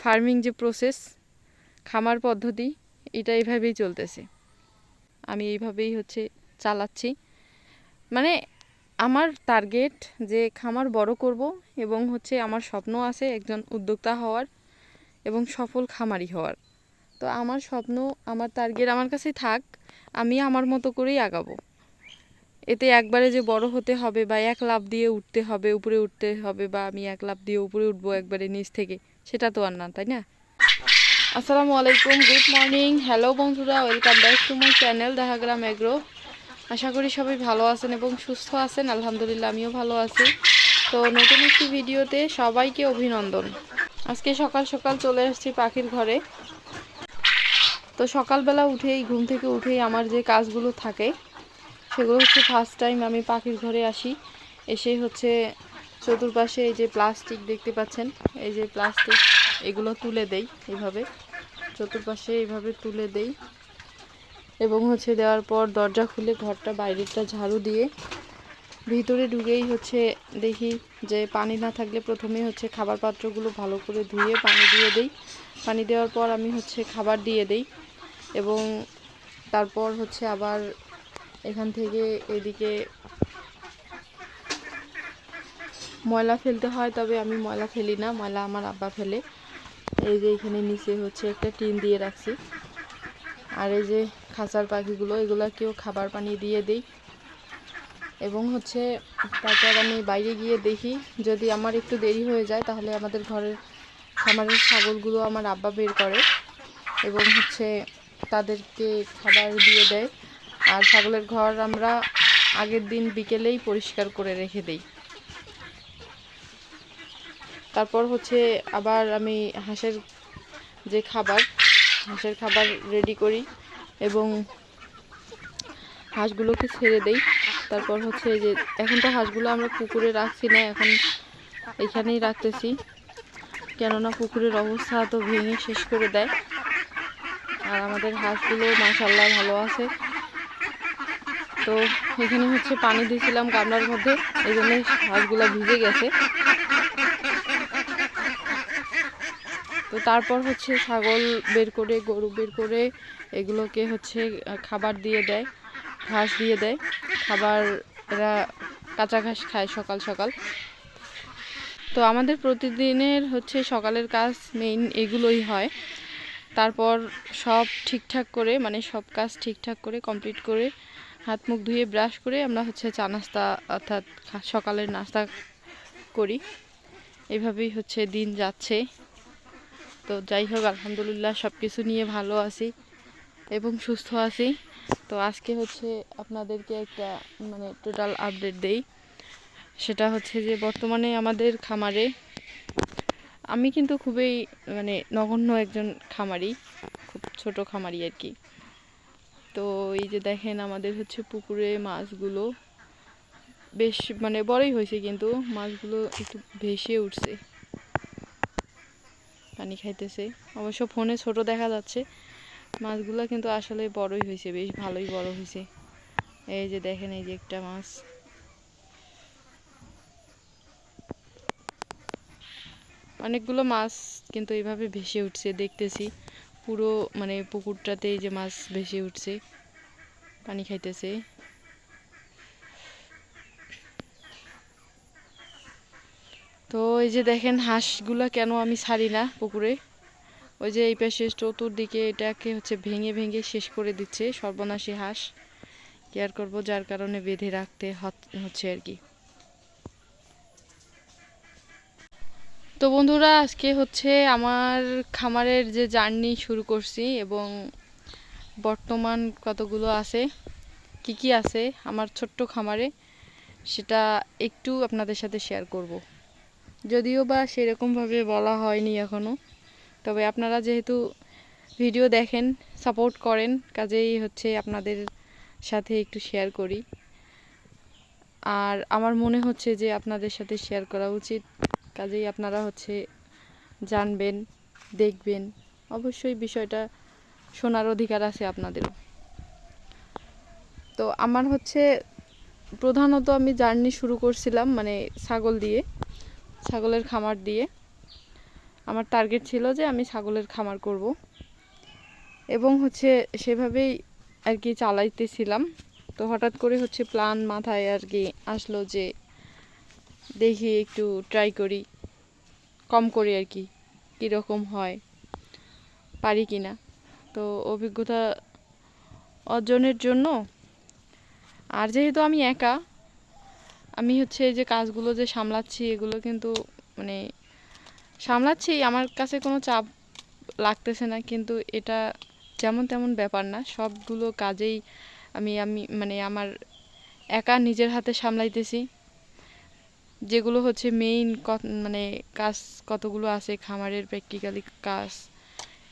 Farming যে process খামার পদ্ধতি, এটা এইভাবেই চলতেছে। আমি এইভাবেই হচ্ছে চালাচ্ছি। মানে আমার টার্গেট যে খামার বড় করব এবং হচ্ছে আমার স্বপ্ন আছে একজন উদ্যোক্তা হওয়ার এবং সফল খামারি হওয়ার। তো আমার স্বপ্ন, আমার টার্গেট আমার কাছে থাক, আমি আমার মতো করেই আগাবো। এতে একবারে যে বড় হতে হবে বা এক লাভ দিয়ে উঠতে হবে, উপরে উঠতে হবে বা আমি এক লাভ দিয়ে উপরে উঠবো একবারে নিচ থেকে সেটা তো আর না, তাই না? আসসালামু আলাইকুম গুড মর্নিং হ্যালো বন্ধুরা welcome back to my channel Dehagram agro আশা করি সবাই ভালো আছেন এবং সুস্থ আছেন, আলহামদুলিল্লাহ আমিও ভালো আছি। তো নতুন একটি ভিডিওতে সবাইকে অভিনন্দন। আজকে সকাল সকাল চলে এসেছি পাখির ঘরে। তো সকালবেলা উঠেই, ঘুম থেকে উঠেই আমার যে কাজগুলো থাকে, সেগুলো হচ্ছে ফার্স্ট টাইম আমি পাখির ঘরে আসি। এসে হচ্ছে চতুর্পাশে এই যে প্লাস্টিক দেখতে পাচ্ছেন, এই যে প্লাস্টিক, এগুলো তুলে দেই এইভাবে। চতুর্পাশে এইভাবে তুলে দেই এবং হচ্ছে দেওয়ার পর দরজা খুলে ঘরটা বাইরেটা ঝাড়ু দিয়ে ভিতরে ঢুকেই হচ্ছে দেখি যে পানি না থাকলে প্রথমে হচ্ছে খাবার পাত্রগুলো ভালো করে ধুয়ে পানি দিয়ে দেই। পানি দেওয়ার পর আমি হচ্ছে খাবার দিয়ে দেই এবং তারপর হচ্ছে আবার এখান থেকে এদিকে ময়লা ফেলতে হয়, তবে আমি ময়লা ফেলি না, ময়লা আমার আব্বা ফেলে। এই যে এখানে নিচে হচ্ছে একটা টিন দিয়ে রাখছি। আর এই যে খাঁচার পাখিগুলো এগুলাকেও খাবার পানি দিয়ে দিই? এবং হচ্ছে তারপর আমি বাইরে গিয়ে দেখি, যদি আমার একটু দেরি হয়ে যায়, তাহলে আমাদের ঘরের খামারের ছাগলগুলো আমার আব্বা বের করে এবং হচ্ছে তাদেরকে খাবার দিয়ে দেয়। আর ছাগলের ঘর আমরা আগের দিন বিকেলেই পরিষ্কার করে রেখে দেই। তারপর হচ্ছে আবার আমি হাঁসের যে খাবার, হাঁসের খাবার রেডি করি এবং হাঁসগুলোকে ছেড়ে দেই। তারপর হচ্ছে যে, এখন তো হাঁসগুলো আমরা পুকুরে রাখছি না, এখন এখানেই রাখতেছি। কেননা পুকুরের অবস্থা তো ভেঙে শেষ করে দেয়। আর আমাদের হাঁসগুলো মাসাল্লাহ ভালো আছে। তো এখানে হচ্ছে পানি দিয়েছিলাম গামলার মধ্যে, এই জন্য হাঁসগুলো ভিজে গেছে। তো তারপর হচ্ছে ছাগল বের করে, গরু বের করে এগুলোকে হচ্ছে খাবার দিয়ে দেয়, ঘাস দিয়ে দেয়। খাবার এরা কাঁচা ঘাস খায় সকাল সকাল। তো আমাদের প্রতিদিনের হচ্ছে সকালের কাজ মেইন এগুলোই হয়। তারপর সব ঠিকঠাক করে মানে সব কাজ ঠিকঠাক করে কমপ্লিট করে হাত মুখ ধুয়ে ব্রাশ করে আমরা হচ্ছে চা নাস্তা অর্থাৎ সকালের নাস্তা করি। এভাবেই হচ্ছে দিন যাচ্ছে। তো যাই হোক, আলহামদুলিল্লাহ সব কিছু নিয়ে ভালো আছি এবং সুস্থ আছি। তো আজকে হচ্ছে আপনাদেরকে একটা মানে টোটাল আপডেট দেই। সেটা হচ্ছে যে, বর্তমানে আমাদের খামারে আমি কিন্তু খুবই মানে নগণ্য একজন খামারি, খুব ছোট খামারি আর কি। তো এই যে দেখেন আমাদের হচ্ছে পুকুরে মাছগুলো বেশ মানে বড়ই হয়েছে কিন্তু মাছগুলো একটু ভেসে উঠছে। পানি খাইতেছে। অবশ্য ফোনে ছোট দেখা যাচ্ছে। মাছগুলো কিন্তু আসলে বড়ই হয়েছে বেশ ভালোই বড় হয়েছে এই যে দেখেন, এই যে একটা মাছ। অনেকগুলো মাছ কিন্তু এইভাবে ভেসে উঠছে, দেখতেছি। পুরো মানে পুকুরটাতে এই যে মাছ ভেসে উঠছে, পানি খাইতেছে। তো এই যে দেখেন হাঁসগুলো কেন আমি ছাড়ি না পুকুরে? ওই যে এই পাশে চতুর্দিকে এটাকে হচ্ছে ভেঙে ভেঙে শেষ করে দিচ্ছে সর্বনাশী হাঁস। কেয়ার করব? যার কারণে বেঁধে রাখতে হচ্ছে আর কি। তো বন্ধুরা, আজকে হচ্ছে আমার খামারের যে জার্নি শুরু করছি এবং বর্তমান কতগুলো আছে, কি কি আছে আমার ছোট্ট খামারে, সেটা একটু আপনাদের সাথে শেয়ার করব। যদিও বা সেরকমভাবে বলা হয়নি এখনও তবে আপনারা যেহেতু ভিডিও দেখেন, সাপোর্ট করেন, কাজেই হচ্ছে আপনাদের সাথে একটু শেয়ার করি। আর আমার মনে হচ্ছে যে আপনাদের সাথে শেয়ার করা উচিত, কাজেই আপনারা হচ্ছে জানবেন, দেখবেন, অবশ্যই বিষয়টা শোনার অধিকার আছে আপনাদেরও তো আমার হচ্ছে প্রধানত আমি জার্নি শুরু করছিলাম মানে ছাগল দিয়ে। ছাগলের খামার দিয়ে। আমার টার্গেট ছিল যে আমি ছাগলের খামার করব। এবং হচ্ছে সেভাবেই আর কি চালাইতেছিলাম। তো হঠাৎ করে হচ্ছে প্ল্যান মাথায় আর কি আসলো যে দেখি একটু ট্রাই করি। কম করি আর কি, কীরকম হয়, পারি কি না তো অভিজ্ঞতা অর্জনের জন্য, আর যেহেতু আমি একা আমি হচ্ছে এই যে কাজগুলো যে সামলাচ্ছি, এগুলো কিন্তু মানে সামলাচ্ছি, আমার কাছে কোনো চাপ লাগতেছে না। কিন্তু এটা যেমন তেমন ব্যাপার না, সবগুলো কাজেই আমি আমি মানে আমার একা নিজের হাতে সামলাইতেছি। যেগুলো হচ্ছে মেইন মানে কাজ কতগুলো আছে, খামারের প্র্যাকটিক্যালি কাজ,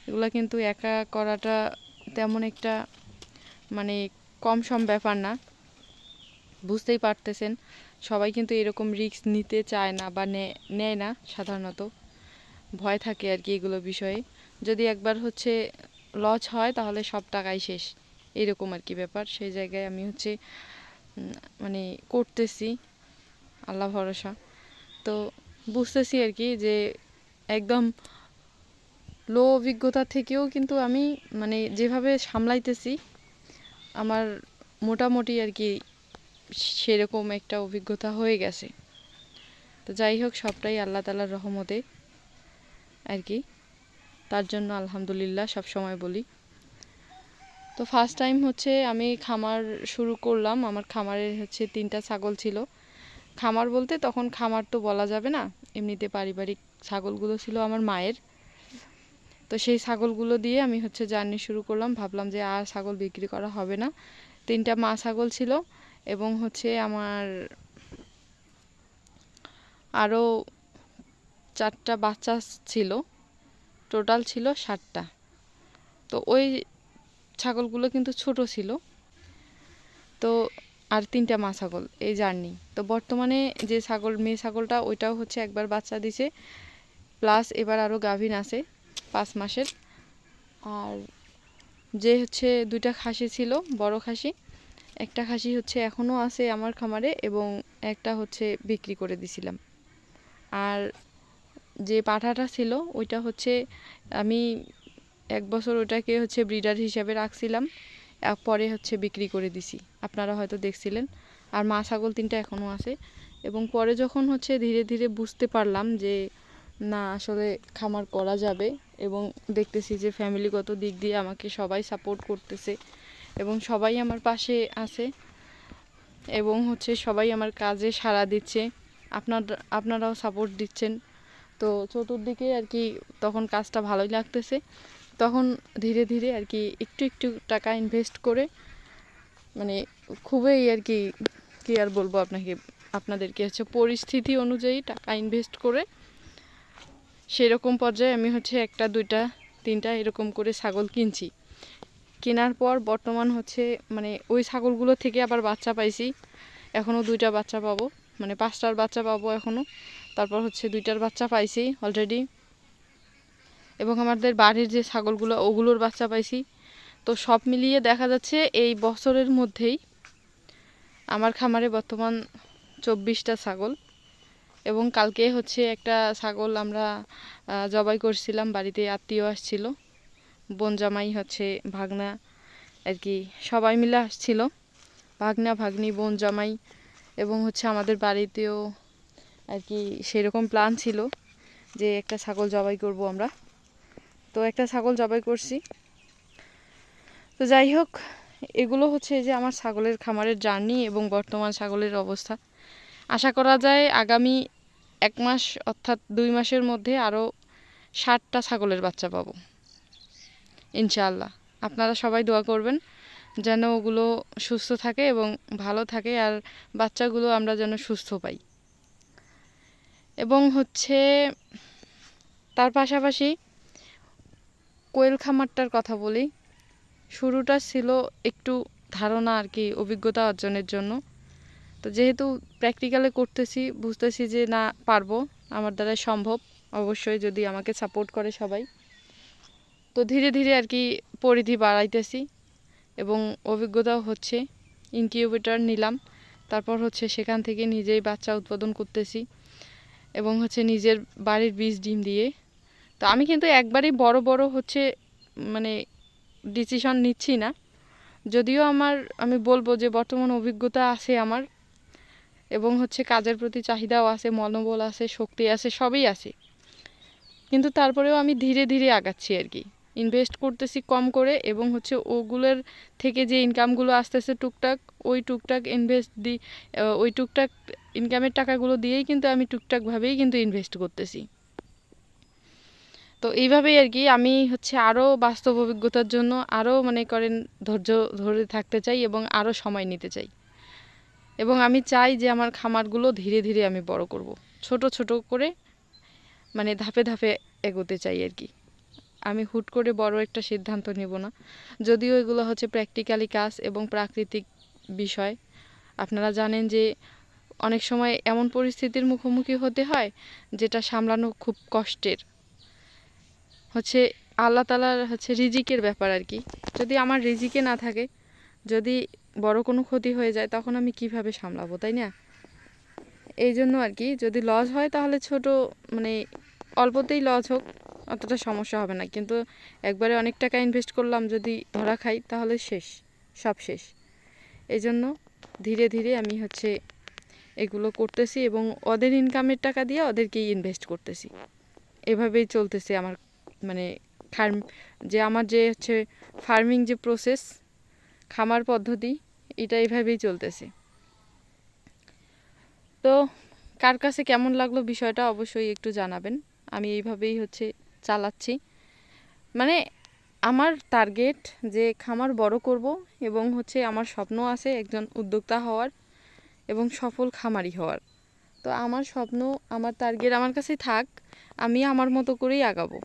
এগুলো কিন্তু একা করাটা তেমন একটা মানে কম সম ব্যাপার না। বুঝতেই পারতেছেন। সবাই কিন্তু এরকম রিস্ক নিতে চায় না বা নেয় না সাধারণত। ভয় থাকে আর কি এগুলো বিষয়ে। যদি একবার হচ্ছে লস হয় তাহলে সব টাকাই শেষ। এরকম আর কি ব্যাপার। সেই জায়গায় আমি হচ্ছে মানে করতেছি। আল্লাহ ভরসা। তো বুঝতেছি আর কি যে একদম লো অভিজ্ঞতা থেকেও কিন্তু আমি মানে যেভাবে সামলাইতেছি, আমার মোটামুটি আর কি সেরকম একটা অভিজ্ঞতা হয়ে গেছে। তো যাই হোক, সবটাই আল্লাহ তালার রহমতে আর কি। তার জন্য আলহামদুলিল্লাহ সব সময় বলি। তো ফার্স্ট টাইম হচ্ছে আমি খামার শুরু করলাম। আমার খামারের হচ্ছে তিনটা ছাগল ছিল। খামার বলতে তখন খামার তো বলা যাবে না। এমনিতে পারিবারিক ছাগলগুলো ছিল আমার মায়ের। তো সেই ছাগলগুলো দিয়ে আমি হচ্ছে জার্নি শুরু করলাম। ভাবলাম যে আর ছাগল বিক্রি করা হবে না। তিনটা মা ছাগল ছিল। এবং হচ্ছে আমার আরও চারটা বাচ্চা ছিল টোটাল ছিল ষাটটা তো ওই ছাগলগুলো কিন্তু ছোট ছিল। তো আর তিনটা মা ছাগল এই জার্নি। তো বর্তমানে যে ছাগল, মেয়ে ছাগলটা ওইটাও হচ্ছে একবার বাচ্চা দিছে প্লাস এবার আরও গাভিন আছে পাঁচ মাসের। আর যে হচ্ছে দুইটা খাসি ছিল, বড় খাসি একটা খাসি হচ্ছে এখনও আছে আমার খামারে এবং একটা হচ্ছে বিক্রি করে দিছিলাম। আর যে পাঠাটা ছিল ওইটা হচ্ছে আমি এক বছর ওটাকে হচ্ছে ব্রিডার হিসাবে রাখছিলাম, পরে হচ্ছে বিক্রি করে দিছি। আপনারা হয়তো দেখছিলেন, আর মা ছাগল তিনটা এখনও আছে। এবং পরে যখন হচ্ছে ধীরে ধীরে বুঝতে পারলাম যে না, আসলে খামার করা যাবে এবং দেখতেছি যে ফ্যামিলিগত দিক দিয়ে আমাকে সবাই সাপোর্ট করতেছে। এবং সবাই আমার পাশে আছে এবং হচ্ছে সবাই আমার কাজে সাড়া দিচ্ছে। আপনার, আপনারাও সাপোর্ট দিচ্ছেন। তো চতুর্দিকে আর কি তখন কাজটা ভালোই লাগতেছে। তখন ধীরে ধীরে আর কি একটু একটু টাকা ইনভেস্ট করে মানে খুবই আর কি, কী আর বলব আপনাকে, আপনাদেরকে হচ্ছে পরিস্থিতি অনুযায়ী টাকা ইনভেস্ট করে সেরকম পর্যায়ে আমি হচ্ছে একটা, দুইটা, তিনটা এরকম করে ছাগল কিনছি। কেনার পর বর্তমান হচ্ছে মানে ওই ছাগলগুলো থেকে আবার বাচ্চা পাইছি। এখনও দুইটা বাচ্চা পাবো। মানে পাঁচটার বাচ্চা পাবো এখনও। তারপর হচ্ছে দুইটার বাচ্চা পাইছি অলরেডি এবং আমাদের বাড়ির যে ছাগলগুলো, ওগুলোর বাচ্চা পাইছি। তো সব মিলিয়ে দেখা যাচ্ছে এই বছরের মধ্যেই আমার খামারে বর্তমান চব্বিশটা ছাগল। এবং কালকে হচ্ছে একটা ছাগল আমরা জবাই করছিলাম, বাড়িতে আত্মীয় আসছিল। বোন জামাই হচ্ছে ভাগনা, আর কি সবাই মিলে আসছিল। ভাগনা, ভাগ্নি বোন জামাই এবং হচ্ছে আমাদের বাড়িতেও আর কি সেরকম প্ল্যান ছিল যে একটা ছাগল জবাই করব আমরা। তো একটা ছাগল জবাই করছি। তো যাই হোক, এগুলো হচ্ছে যে আমার ছাগলের খামারের জার্নি এবং বর্তমান ছাগলের অবস্থা। আশা করা যায় আগামী এক মাস অর্থাৎ দুই মাসের মধ্যে আরও ষাটটা ছাগলের বাচ্চা পাবো। ইনশাআল্লাহ। আপনারা সবাই দোয়া করবেন যেন ওগুলো সুস্থ থাকে এবং ভালো থাকে আর বাচ্চাগুলো আমরা যেন সুস্থ পাই। এবং হচ্ছে তার পাশাপাশি কোয়েল খামারটার কথা বলি। শুরুটা ছিল একটু ধারণা আর কি, অভিজ্ঞতা অর্জনের জন্য। তো যেহেতু প্র্যাকটিক্যালে করতেছি, বুঝতেছি যে না, পারব, আমার দ্বারা সম্ভব। অবশ্যই যদি আমাকে সাপোর্ট করে সবাই। তো ধীরে ধীরে আর কি পরিধি বাড়াইতেছি এবং অভিজ্ঞতাও হচ্ছে। ইনকিউবেটার নিলাম, তারপর হচ্ছে সেখান থেকে নিজেই বাচ্চা উৎপাদন করতেছি এবং হচ্ছে নিজের বাড়ির বীজ ডিম দিয়ে। তো আমি কিন্তু একবারই বড় বড় হচ্ছে মানে ডিসিশন নিচ্ছি না। যদিও আমার, আমি বলব যে বর্তমান অভিজ্ঞতা আছে আমার এবং হচ্ছে কাজের প্রতি চাহিদাও আছে, মনোবল আছে, শক্তি আছে, সবই আছে। কিন্তু তারপরেও আমি ধীরে ধীরে আগাচ্ছি আর কি। ইনভেস্ট করতেছি কম করে এবং হচ্ছে ওগুলোর থেকে যে ইনকামগুলো আসতেছে টুকটাক, ওই টুকটাক ইনভেস্ট দিই ওই টুকটাক ইনকামের টাকাগুলো দিয়েই কিন্তু আমি টুকটাকভাবেই কিন্তু ইনভেস্ট করতেছি। তো এইভাবেই আর কি আমি হচ্ছে আরও বাস্তব অভিজ্ঞতার জন্য আরও মনে করেন ধৈর্য ধরে থাকতে চাই এবং আরও সময় নিতে চাই। এবং আমি চাই যে আমার খামারগুলো ধীরে ধীরে আমি বড় করব। ছোট ছোট করে মানে ধাপে ধাপে এগোতে চাই আর কি। আমি হুট করে বড় একটা সিদ্ধান্ত নেব না। যদিও এগুলো হচ্ছে প্র্যাকটিক্যালি কাজ এবং প্রাকৃতিক বিষয়। আপনারা জানেন যে অনেক সময় এমন পরিস্থিতির মুখোমুখি হতে হয় যেটা সামলানো খুব কষ্টের। হচ্ছে আল্লাহ তালার হচ্ছে রিজিকের ব্যাপার আর কি। যদি আমার রিজিকে না থাকে, যদি বড় কোনো ক্ষতি হয়ে যায়, তখন আমি কীভাবে সামলাবো, তাই না? এই জন্য আর কি, যদি লস হয় তাহলে ছোট মানে অল্পতেই লস হোক অতটা সমস্যা হবে না। কিন্তু একবারে অনেক টাকা ইনভেস্ট করলাম, যদি ধরা খাই, তাহলে শেষ, সব শেষ। এই জন্য ধীরে ধীরে আমি হচ্ছে এগুলো করতেছি এবং ওদের ইনকামের টাকা দিয়ে ওদেরকেই ইনভেস্ট করতেছি। এভাবেই চলতেছে আমার মানে ফার্ম যে আমার যে হচ্ছে ফার্মিং যে প্রসেস খামার পদ্ধতি, এটা এভাবেই চলতেছে। তো কার কাছে কেমন লাগল বিষয়টা অবশ্যই একটু জানাবেন। আমি এইভাবেই হচ্ছে চালাচ্ছি। মানে আমার টার্গেট যে খামার বড় করব এবং হচ্ছে আমার স্বপ্ন আছে একজন উদ্যোক্তা হওয়ার এবং সফল খামারি হওয়ার। তো আমার স্বপ্ন, আমার টার্গেট আমার কাছে থাক, আমি আমার মতো করেই আগাবো।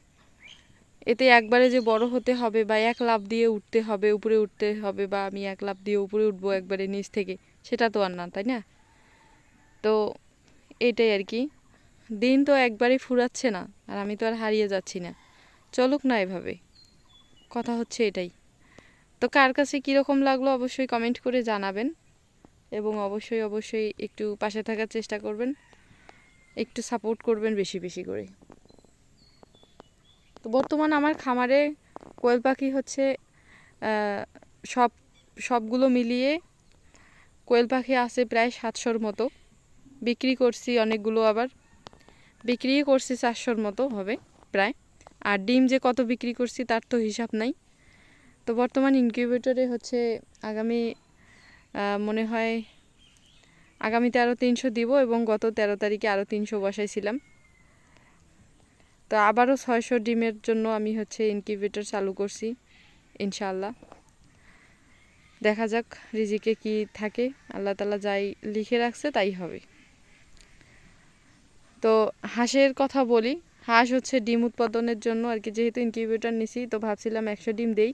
এতে একবারে যে বড় হতে হবে বা এক লাভ দিয়ে উঠতে হবে, উপরে উঠতে হবে বা আমি এক লাভ দিয়ে উপরে উঠবো একবারে নিচ থেকে, সেটা তো আর না, তাই না? তো এটাই আর কি। দিন তো একবারে ফুরাচ্ছে না, আর আমি তো আর হারিয়ে যাচ্ছি না। চলুক না এভাবে। কথা হচ্ছে এটাই। তো কার কাছে কীরকম লাগল অবশ্যই কমেন্ট করে জানাবেন এবং অবশ্যই অবশ্যই একটু পাশে থাকার চেষ্টা করবেন। একটু সাপোর্ট করবেন বেশি বেশি করে। তো বর্তমান আমার খামারে কোয়েল পাখি হচ্ছে সব, সবগুলো মিলিয়ে কোয়েল পাখি আছে প্রায় সাতশোর মতো। বিক্রি করছি অনেকগুলো আবার। বিক্রি করছি চারশোর মতো হবে প্রায়। আর ডিম যে কত বিক্রি করছি তার তো হিসাব নাই। তো বর্তমান ইনকিউবেটরে হচ্ছে আগামী মনে হয় আগামীতে আরও তিনশো দিব এবং গত তেরো তারিখে আরও তিনশো বসাইছিলাম। তো আবারও ছয়শো ডিমের জন্য আমি হচ্ছে ইনকিউবেটর চালু করছি ইনশাল্লাহ দেখা যাক রিজিকে কি থাকে। আল্লাহ তালা যাই লিখে রাখছে তাই হবে। তো হাঁসের কথা বলি, হাঁস হচ্ছে ডিম উৎপাদনের জন্য আর কি যেহেতু ইনকিউবেটর নিছি, তো ভাবছিলাম একশো ডিম দেই।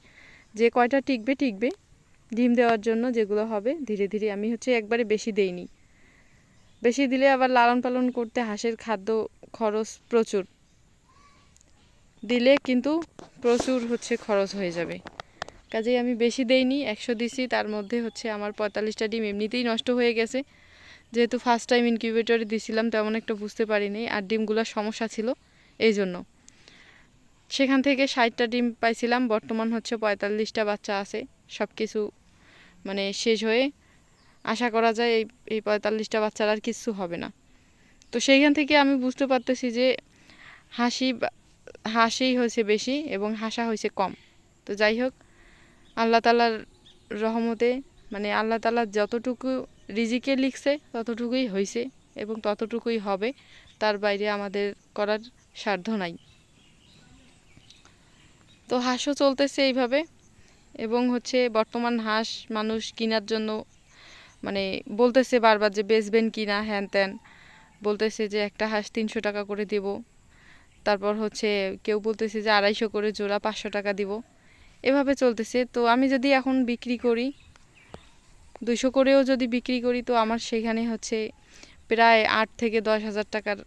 যে কয়টা টিকবে টিকবে। ডিম দেওয়ার জন্য যেগুলো হবে, ধীরে ধীরে আমি হচ্ছে একবারে বেশি দেইনি। বেশি দিলে আবার লালন পালন করতে হাঁসের খাদ্য খরচ প্রচুর। দিলে কিন্তু প্রচুর হচ্ছে খরচ হয়ে যাবে। কাজেই আমি বেশি দেইনি, একশো দিছি, তার মধ্যে হচ্ছে আমার পঁয়তাল্লিশটা ডিম এমনিতেই নষ্ট হয়ে গেছে। যেহেতু ফার্স্ট টাইম ইনকিউবেটরে দিছিলাম, তেমন একটা বুঝতে পারিনি আর ডিমগুলোর সমস্যা ছিল এই জন্য সেখান থেকে ষাটটা ডিম পাইছিলাম, বর্তমান হচ্ছে পঁয়তাল্লিশটা বাচ্চা আছে সব কিছু মানে শেষ হয়ে আশা করা যায় এই এই পঁয়তাল্লিশটা বাচ্চার আর কিছু হবে না। তো সেইখান থেকে আমি বুঝতে পারতেছি যে হাসি হাসিই হয়েছে বেশি এবং হাসা হয়েছে কম। তো যাই হোক, আল্লাহ তালার রহমতে মানে আল্লাহ তালা যতটুকু রিজিকে লিখছে, ততটুকুই হয়েছে এবং ততটুকুই হবে, তার বাইরে আমাদের করার সাধ্য নাই। তো হাঁসও চলতেছে এইভাবে এবং হচ্ছে বর্তমান হাঁস মানুষ কেনার জন্য মানে বলতেছে বারবার যে বেচবেন কিনা হ্যান ত্যান। বলতেছে যে একটা হাঁস তিনশো টাকা করে দেব। তারপর হচ্ছে কেউ বলতেছে যে আড়াইশো করে জোড়া পাঁচশো টাকা দিব। এভাবে চলতেছে। তো আমি যদি এখন বিক্রি করি দুশো করেও যদি বিক্রি করি, তো আমার সেখানে হচ্ছে প্রায় আট থেকে দশ হাজার টাকার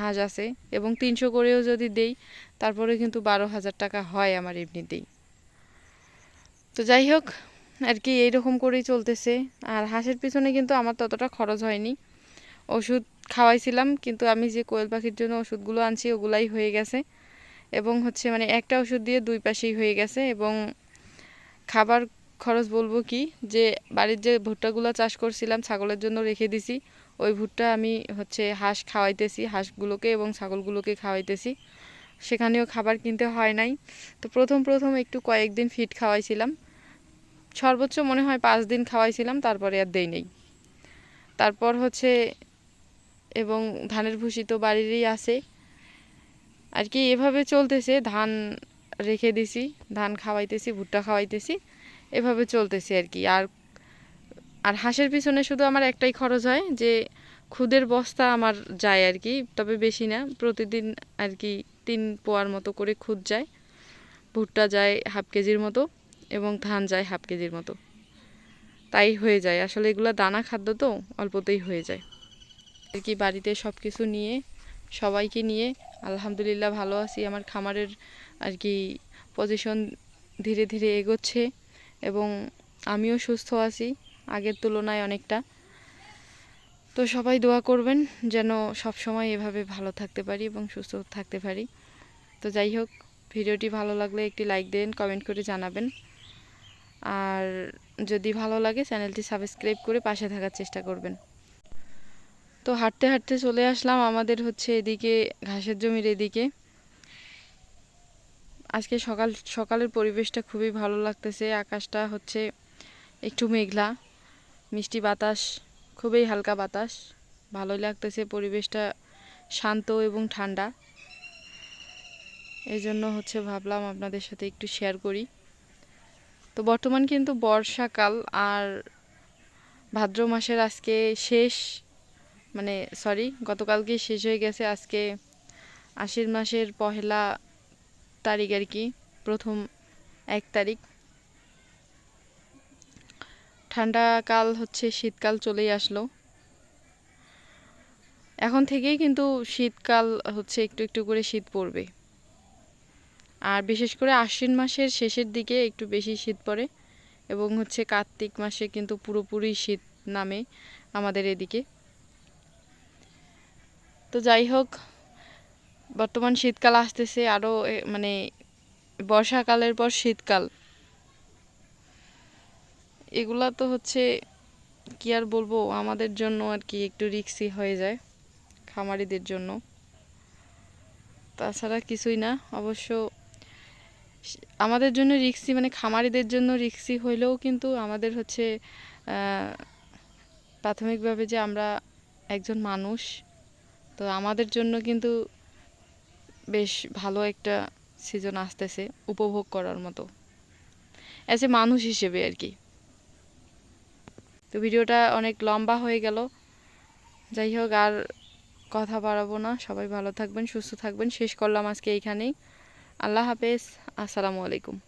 হাঁস আছে এবং তিনশো করেও যদি দেই তারপরে কিন্তু বারো হাজার টাকা হয় আমার এমনিতেই। তো যাই হোক, আর কি এইরকম করেই চলতেছে। আর হাঁসের পিছনে কিন্তু আমার ততটা খরচ হয়নি। ওষুধ খাওয়াইছিলাম, কিন্তু আমি যে কোয়েল পাখির জন্য ওষুধগুলো আনছি, ওগুলাই হয়ে গেছে। এবং হচ্ছে মানে একটা ওষুধ দিয়ে দুই পাশেই হয়ে গেছে এবং খাবার খরচ বলব কি? যে বাড়ির যে ভুট্টাগুলো চাষ করছিলাম, ছাগলের জন্য রেখে দিছি। ওই ভুট্টা আমি হচ্ছে হাঁস খাওয়াইতেছি, হাঁসগুলোকে এবং ছাগলগুলোকে খাওয়াইতেছি। সেখানেও খাবার কিনতে হয় নাই। তো প্রথম প্রথম একটু কয়েকদিন ফিট খাওয়াইছিলাম। সর্বোচ্চ মনে হয় পাঁচ দিন খাওয়াইছিলাম, তারপরে আর দেই নেই। তারপর হচ্ছে এবং ধানের ভুসি তো বাড়িরই আছে। আর কি এভাবে চলতেছে, ধান রেখে দিছি, ধান খাওয়াইতেছি, ভুট্টা খাওয়াইতেছি। এভাবে চলতেছে আর কি। আর আর হাঁসের পিছনে শুধু আমার একটাই খরচ হয় যে খুদের বস্তা আমার যায় আর কি, তবে বেশি না। প্রতিদিন আর কি তিন পোয়ার মতো করে খুদ যায়, ভুট্টা যায় হাফ কেজির মতো এবং ধান যায় হাফ কেজির মতো। তাই হয়ে যায়। আসলে এগুলো দানা খাদ্য তো, অল্পতেই হয়ে যায়। আর কি বাড়িতে সব কিছু নিয়ে, সবাইকে নিয়ে আলহামদুলিল্লাহ ভালো আছি। আমার খামারের আর কি পজিশন ধীরে ধীরে এগোচ্ছে। এবং আমিও সুস্থ আছি, আগের তুলনায় অনেকটা। তো সবাই দোয়া করবেন যেন সব সময় এভাবে ভালো থাকতে পারি এবং সুস্থ থাকতে পারি। তো যাই হোক, ভিডিওটি ভালো লাগলে একটি লাইক দেন, কমেন্ট করে জানাবেন। আর যদি ভালো লাগে, চ্যানেলটি সাবস্ক্রাইব করে পাশে থাকার চেষ্টা করবেন। তো হাঁটতে হাঁটতে চলে আসলাম আমাদের হচ্ছে এদিকে, ঘাসের জমির এদিকে। আজকে সকাল, সকালের পরিবেশটা খুবই ভালো লাগতেছে। আকাশটা হচ্ছে একটু মেঘলা, মিষ্টি বাতাস, খুবই হালকা বাতাস। ভালোই লাগতেছে, পরিবেশটা শান্ত এবং ঠান্ডা। এই জন্য হচ্ছে ভাবলাম আপনাদের সাথে একটু শেয়ার করি। তো বর্তমান কিন্তু বর্ষাকাল আর ভাদ্র মাসের আজকে শেষ মানে সরি গতকালকে শেষ হয়ে গেছে। আজকে আশ্বিন মাসের পহেলা তারিখ আর কি, প্রথম এক তারিখ। ঠান্ডা কাল হচ্ছে, শীতকাল চলেই আসলো। এখন থেকেই কিন্তু শীতকাল হচ্ছে, একটু একটু করে শীত পড়বে। আর বিশেষ করে আশ্বিন মাসের শেষের দিকে একটু বেশি শীত পড়ে এবং হচ্ছে কার্তিক মাসে কিন্তু পুরোপুরি শীত নামে আমাদের এদিকে। তো যাই হোক বর্তমান শীতকাল আসতেছে আরও মানে বর্ষাকালের পর শীতকাল। এগুলা তো হচ্ছে, কি আর বলব, আমাদের জন্য আর কি একটু রিক্সি হয়ে যায়, খামারিদের জন্য। তাছাড়া কিছুই না, অবশ্য আমাদের জন্য রিক্সি মানে খামারিদের জন্য রিক্সি হইলেও কিন্তু আমাদের হচ্ছে প্রাথমিকভাবে যে আমরা একজন মানুষ, তো আমাদের জন্য কিন্তু বেশ ভালো একটা সিজন আসতেছে, উপভোগ করার মতো। অ্যাজ এ মানুষ হিসেবে আর কি। তো ভিডিওটা অনেক লম্বা হয়ে গেল। যাই হোক, আর কথা বাড়াবো না। সবাই ভালো থাকবেন, সুস্থ থাকবেন। শেষ করলাম আজকে এইখানেই। আল্লাহ হাফেজ। আসসালামু আলাইকুম।